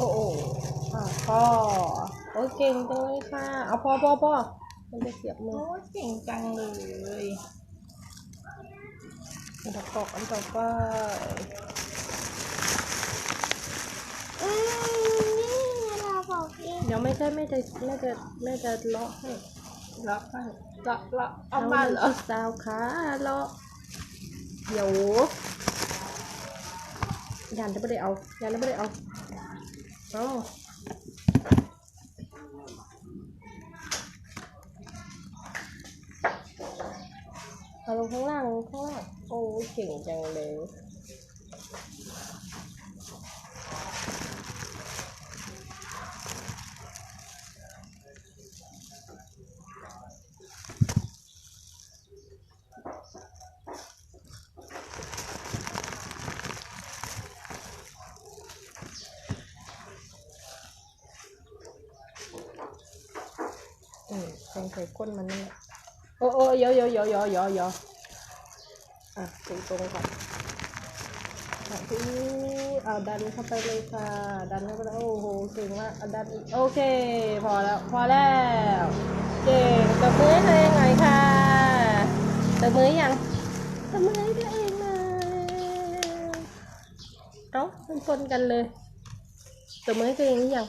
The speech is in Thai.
โอ้โหอะพ่อโอ้ยเก่งจังเลยค่ะ เอาพ่อพ่อพ่อมันจะเสียบมือโอ้ยเก่งจังเลยอันต่อไปอันต่อไปอืมนี่เราบอกเองเดี๋ยวไม่ใช่ไม่จะไม่จะไม่จะเลาะให้ล็อกให้ล็อกล็อกเอามาเหรอสาวขาเลาะเดี๋ยวยันจะไม่ได้เอายันจะไม่ได้เอา เอาเอาลงข้างล่างลงข้างล่างโอ้เก่งจังเลย อืมแทงใส่ก้นมันนี่แหละโอ้โอ้เยอะเยอะเยอะเยอะเยอะเยอะอะตรงตรงๆก่อนทีเอาดันเข้าไปเลยค่ะ ดันเข้าไปแล้วโอ้โหเก่งมากเอาดันอีกโอเค พอแล้ว พอแล้ว เก่งตบมือให้ตัวเองหน่อยค่ะตบมือยังตบมือให้ตัวเองหน่อยเอ้าเป็นคนกันเลยตบมือให้ตัวเองยัง